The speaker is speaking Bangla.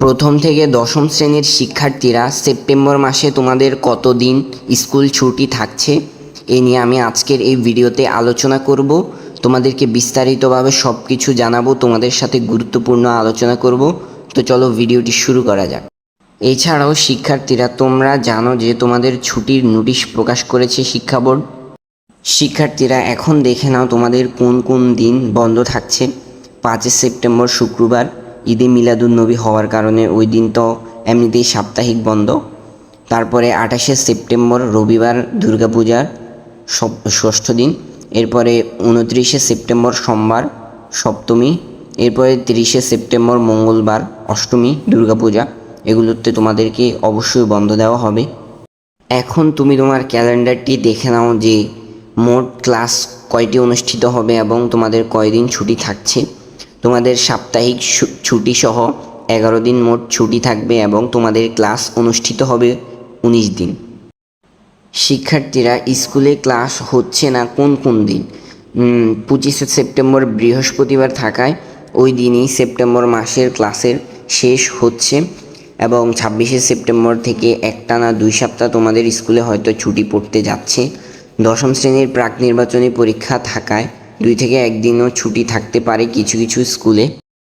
প্রথম থেকে দশম শ্রেণির শিক্ষার্থীরা সেপ্টেম্বর মাসে তোমাদের কতদিন স্কুল ছুটি থাকছে? এ নিয়ে আমি আজকের এই ভিডিওতে আলোচনা করব। তোমাদেরকে বিস্তারিতভাবে সব কিছু জানাব, তোমাদের সাথে গুরুত্বপূর্ণ আলোচনা করব। তো চলো ভিডিওটি শুরু করা যাক। এছাড়াও শিক্ষার্থীরা, তোমরা জানো যে তোমাদের ছুটির নোটিশ প্রকাশ করেছে শিক্ষা বোর্ড। শিক্ষার্থীরা, এখন দেখে নাও তোমাদের কোন কোন দিন বন্ধ থাকছে। পাঁচই সেপ্টেম্বর শুক্রবার। ঈদে মিলাদুন্নবী হওয়ার কারণে ওই দিন তো এমনিতেই সাপ্তাহিক বন্ধ। তারপরে আঠাশে সেপ্টেম্বর রবিবার দুর্গাপূজার ষষ্ঠ দিন, এরপরে উনত্রিশে সেপ্টেম্বর সোমবার সপ্তমী, এরপরে তিরিশে সেপ্টেম্বর মঙ্গলবার অষ্টমী দুর্গাপূজা। এগুলোতে তোমাদেরকে অবশ্যই বন্ধ দেওয়া হবে। এখন তুমি তোমার ক্যালেন্ডারটি দেখে নাও যে মোট ক্লাস কয়টি অনুষ্ঠিত হবে এবং তোমাদের কয়দিন ছুটি থাকছে। তোমাদের সাপ্তাহিক ছুটি সহ এগারো দিন মোট ছুটি থাকবে এবং তোমাদের ক্লাস অনুষ্ঠিত হবে উনিশ দিন। শিক্ষার্থীরা স্কুলে ক্লাস হচ্ছে না কোন কোন দিন? পঁচিশে সেপ্টেম্বর বৃহস্পতিবার থাকায় ওই দিনই সেপ্টেম্বর মাসের ক্লাসের শেষ হচ্ছে এবং ছাব্বিশে সেপ্টেম্বর থেকে একটা না দুই সপ্তাহ তোমাদের স্কুলে হয়তো ছুটি পড়তে যাচ্ছে। দশম শ্রেণির প্রাক নির্বাচনী পরীক্ষা থাকায় দুই থেকে একদিনও ছুটি থাকতে পারে কিছু কিছু স্কুলে।